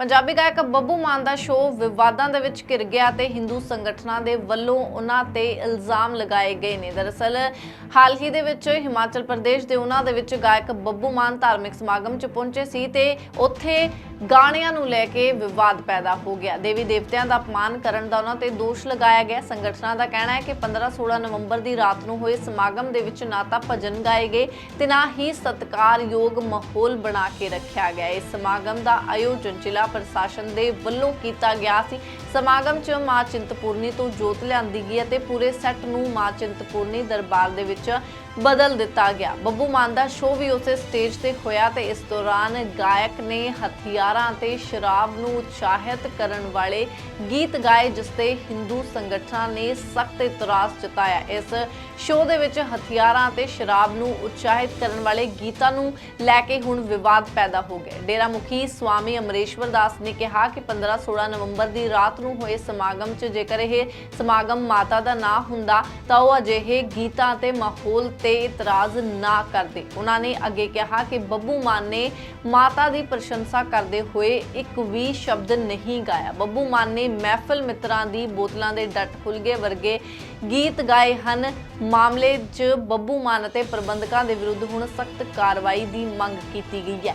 ਪੰਜਾਬੀ ਗਾਇਕ ਬੱਬੂ ਮਾਨ ਦਾ ਸ਼ੋਅ ਵਿਵਾਦਾਂ ਦੇ ਵਿੱਚ ਘਿਰ ਗਿਆ ਤੇ ਹਿੰਦੂ ਸੰਗਠਨਾਂ ਦੇ ਵੱਲੋਂ ਉਹਨਾਂ ਤੇ ਇਲਜ਼ਾਮ ਲਗਾਏ ਗਏ ਨੇ। ਦਰਅਸਲ, ਹਾਲ ਹੀ ਦੇ ਵਿੱਚ ਹਿਮਾਚਲ ਪ੍ਰਦੇਸ਼ ਦੇ ਉਹਨਾਂ ਦੇ ਵਿੱਚ ਗਾਇਕ ਬੱਬੂ ਮਾਨ ਧਾਰਮਿਕ ਸਮਾਗਮ 'ਚ ਪਹੁੰਚੇ ਸੀ ਤੇ ਉੱਥੇ ਗਾਣਿਆਂ ਨੂੰ ਲੈ ਕੇ ਵਿਵਾਦ ਪੈਦਾ ਹੋ ਗਿਆ। ਦੇਵੀ ਦੇਵਤਿਆਂ ਦਾ ਅਪਮਾਨ ਕਰਨ ਦਾ ਉਹਨਾਂ ਤੇ ਦੋਸ਼ ਲਗਾਇਆ ਗਿਆ। ਸੰਗਠਨਾਂ ਦਾ ਕਹਿਣਾ ਹੈ ਕਿ 15-16 ਨਵੰਬਰ ਦੀ ਰਾਤ ਨੂੰ ਹੋਏ ਸਮਾਗਮ ਦੇ ਵਿੱਚ ਨਾ ਤਾਂ ਭਜਨ ਗਾਏ ਗਏ ਤੇ ਨਾ ਹੀ ਸਤਿਕਾਰਯੋਗ ਮਾਹੌਲ ਬਣਾ ਕੇ ਰੱਖਿਆ ਗਿਆ। ਇਸ ਸਮਾਗਮ ਦਾ ਆਯੋਜਨ ਜ਼ਿਲ੍ਹਾ ਪ੍ਰਸ਼ਾਸਨ ਦੇ ਵੱਲੋਂ ਕੀਤਾ ਗਿਆ ਸੀ। ਸਮਾਗਮ 'ਚ ਮਾਂ ਚਿੰਤਪੂਰਨੀ ਤੋਂ ਜੋਤ ਲਿਆਂਦੀ ਗਈ ਅਤੇ ਪੂਰੇ ਸੈੱਟ ਨੂੰ ਮਾਂ ਚਿੰਤਪੂਰਨੀ ਦਰਬਾਰ ਦੇ ਵਿੱਚ ਬਦਲ ਦਿੱਤਾ ਗਿਆ। ਬੱਬੂ ਮਾਨ ਦਾ ਸ਼ੋਅ ਵੀ ਉਸੇ ਸਟੇਜ ਤੇ ਹੋਇਆ ਤੇ ਇਸ ਦੌਰਾਨ ਗਾਇਕ ਨੇ ਹਥਿਆਰਾਂ ਤੇ ਸ਼ਰਾਬ ਨੂੰ ਉਤਸ਼ਾਹਿਤ ਕਰਨ ਵਾਲੇ ਗੀਤ ਗਾਏ ਜਿਸ ਤੇ ਹਿੰਦੂ ਸੰਗਠਨਾਂ ਨੇ ਸਖਤ ਇਤਰਾਜ਼ ਜਤਾਇਆ। ਇਸ ਸ਼ੋਅ ਦੇ ਵਿੱਚ ਹਥਿਆਰਾਂ ਤੇ ਸ਼ਰਾਬ ਨੂੰ ਉਤਸ਼ਾਹਿਤ ਕਰਨ ਵਾਲੇ ਗੀਤਾਂ ਨੂੰ ਲੈ ਕੇ ਹੁਣ ਵਿਵਾਦ ਪੈਦਾ ਹੋ ਗਿਆ। ਡੇਰਾ ਮੁਖੀ ਸਵਾਮੀ ਅਮਰੇਸ਼ਵਰ ਦਾਸ ਨੇ ਕਿਹਾ ਕਿ 15-16 ਨਵੰਬਰ ਦੀ ਰਾਤ ਨੂੰ ਹੋਏ ਸਮਾਗਮ 'ਚ ਜੇਕਰ ਇਹ ਸਮਾਗਮ ਮਾਤਾ ਦਾ ਨਾ ਹੁੰਦਾ ਤਾਂ ਉਹ ਅਜਿਹੇ ਗੀਤਾਂ ਤੇ ਮਾਹੌਲ ਤੇ ਇਤਰਾਜ਼ ਨਾ ਕਰਦੇ। ਉਹਨਾਂ ਨੇ ਅੱਗੇ ਕਿਹਾ ਕਿ ਬੱਬੂ ਮਾਨ ਨੇ ਮਾਤਾ ਦੀ ਪ੍ਰਸ਼ੰਸਾ ਕਰਦੇ ਕਰਦੇ ਹੋਏ ਇੱਕ ਵੀ ਸ਼ਬਦ ਨਹੀਂ ਗਾਇਆ। ਬੱਬੂ ਮਾਨ ਨੇ ਮਹਿਫਲ ਮਿੱਤਰਾਂ ਦੀ ਬੋਤਲਾਂ ਦੇ ਡੱਟ ਖੁੱਲ ਗਏ ਵਰਗੇ ਗੀਤ ਗਾਏ ਹਨ। ਮਾਮਲੇ 'ਚ ਬੱਬੂ ਮਾਨ ਅਤੇ ਪ੍ਰਬੰਧਕਾਂ ਦੇ ਵਿਰੁੱਧ ਹੁਣ ਸਖਤ ਕਾਰਵਾਈ ਦੀ ਮੰਗ ਕੀਤੀ ਗਈ ਹੈ।